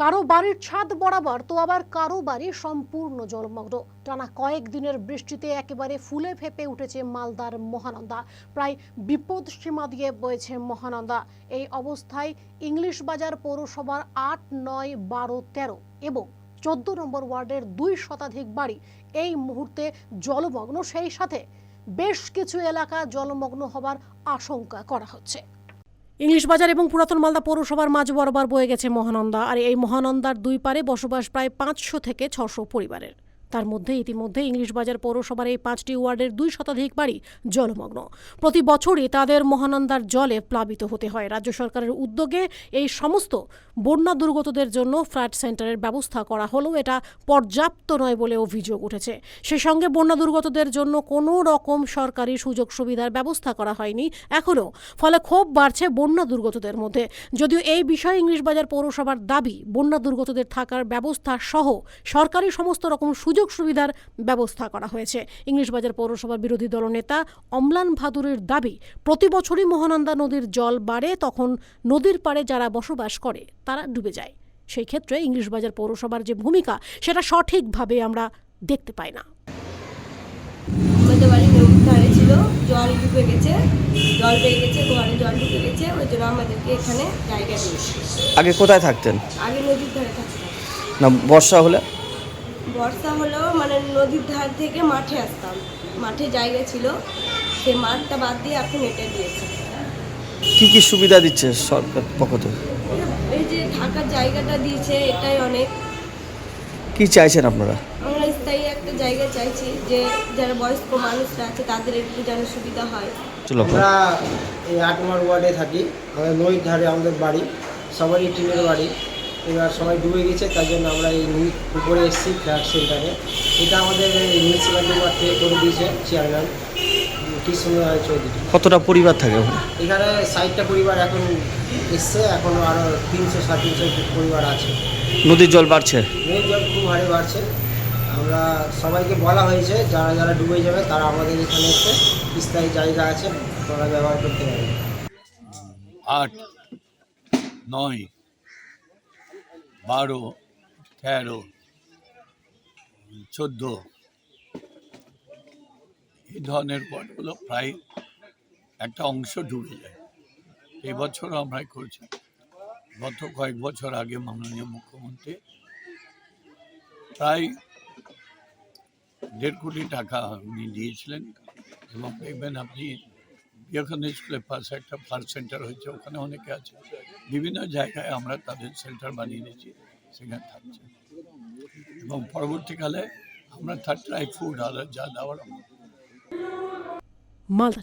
কারও বাড়ির ছাদ বরাবর তো আবার কারও বাড়ি সম্পূর্ণ জলমগ্ন। টানা কয়েক দিনের বৃষ্টিতে একেবারে ফুলে ফেপে উঠেছে মালদার মহানন্দা। প্রায় বিপদ সীমা দিয়ে বয়েছে মহানন্দা। এই অবস্থায় ইংলিশ বাজার পৌরসভার আট, নয়, বারো, তেরো এবং চোদ্দ নম্বর ওয়ার্ডের দুই শতাধিক বাড়ি এই মুহূর্তে জলমগ্ন। সেই সাথে বেশ কিছু এলাকা জলমগ্ন হবার আশঙ্কা করা হচ্ছে। ইংলিশ বাজার এবং পুরাতন মালদা পৌরসভার মাঝ বরাবর বয়ে গেছে মহানন্দা। আর এই মহানন্দার দুই পারে বসবাস প্রায় পাঁচশো থেকে ছশো পরিবারের। তার মধ্যে ইতিমধ্যে ইংলিশ বাজার পৌরসভার এই পাঁচটি ওয়ার্ডের দুই শতাধিক বাড়ি জলমগ্ন। প্রতি বছরই তাদের মহানন্দার জলে প্লাবিত হতে হয়। রাজ্য সরকারের উদ্যোগে এই সমস্ত বন্যা দুর্গতদের জন্য ফ্ল্যাট সেন্টারের ব্যবস্থা করা হলেও এটা পর্যাপ্ত নয় বলে অভিযোগ উঠেছে। সে সঙ্গে বন্যা দুর্গতদের জন্য কোনো রকম সরকারি সুযোগ সুবিধার ব্যবস্থা করা হয়নি। এখনও ফলে ক্ষোভ বাড়ছে বন্যা দুর্গতদের মধ্যে। যদিও এই বিষয়ে ইংলিশ বাজার পৌরসভার দাবি, বন্যা দুর্গতদের থাকার ব্যবস্থা সহ সরকারি সমস্ত রকম সুযোগ সুবিধার ব্যবস্থা করা হয়েছে। ইংলিশ বাজার পৌরসভার বিরোধী দলনেতা অম্লান ভাদুরের দাবি প্রতি বছরই মহানন্দা নদীর জল বাড়ে তখন নদীর পাড়ে যারা বসবাস করে তারা ডুবে যায়। সেই ক্ষেত্রে ইংলিশ বাজার পৌরসভার যে ভূমিকা সেটা সঠিকভাবে আমরা দেখতে পাই না। আমাদের বাড়ি ধারে ছিল জল ঢুকে গেছে জল পেয়ে গেছে ঘরে জল ঢুকে গেছে ওই জন্য আমাদেরকে এখানে জায়গা দিয়েছে। আগে কোথায় থাকতেন? আগে নদীর ধারে থাকতাম। না বর্ষা হলে? বর্ষা হলেও মানে নদীর ধার থেকে মাঠে আসতাম। মাঠে জায়গা ছিল সেই মাঠটা বাদ দিয়ে এখন এটা দিয়েছে। কি কি সুবিধা দিচ্ছে সরকার পক্ষ থেকে? এই যে থাকার জায়গাটা দিয়েছে এটাই অনেক। কি চাইছেন আপনারা? আমরা স্থায়ী একটা জায়গা চাইছি যে যারা বয়স্ক মানুষরা আছে তাদের একটু যেন সুবিধা হয়। চলো আমরা এই আট নম্বর ওয়ার্ডে থাকি। আমাদের নদীর ধারে আমাদের বাড়ি সবারই টিনের বাড়ি। এবার সবাই ডুবে গেছে তার জন্য আমরা এই নদীর উপরে এসেছি ফ্ল্যাট সেন্টারে। এটা আমাদের মিউনিসিপ্যালিটি থেকে করে দিয়েছে চেয়ারম্যান। কৃষ্ণরায় চৌধুরী। কতটা পরিবার থাকে এখানে ষাটটা পরিবার এখন এসছে এখন আরও তিনশো সাড়ে তিনশো পরিবার আছে। নদীর জল বাড়ছে? নদীর জল খুব হারে বাড়ছে। আমরা সবাইকে বলা হয়েছে যারা যারা ডুবে যাবে তারা আমাদের এখানে এসে স্থায়ী জায়গা আছে তারা ব্যবহার করতে পারবে। আট নয় বারো, তেরো, চোদ্দ। এই ধরনের ওয়ার্ডগুলো প্রায় একটা অংশ ডুবে যায়। এবছর আমরা করছি। গত কয়েক বছর আগে মাননীয় মুখ্যমন্ত্রী প্রায় দেড় কোটি টাকা উনি দিয়েছিলেন এবং দেখবেন আপনি বিবেকানন্দ স্কুলের পাশে একটা ফার্স্ট সেন্টার হয়েছে, ওখানে অনেকে আছে। বিভিন্ন জায়গায় আমরা তাদের সেন্টার বানিয়ে দিয়েছি, সেখানে থাকছে। এবং পরবর্তীকালে আমরা থার্ড ট্রাই ফুড আর যা দেওয়ার মালদা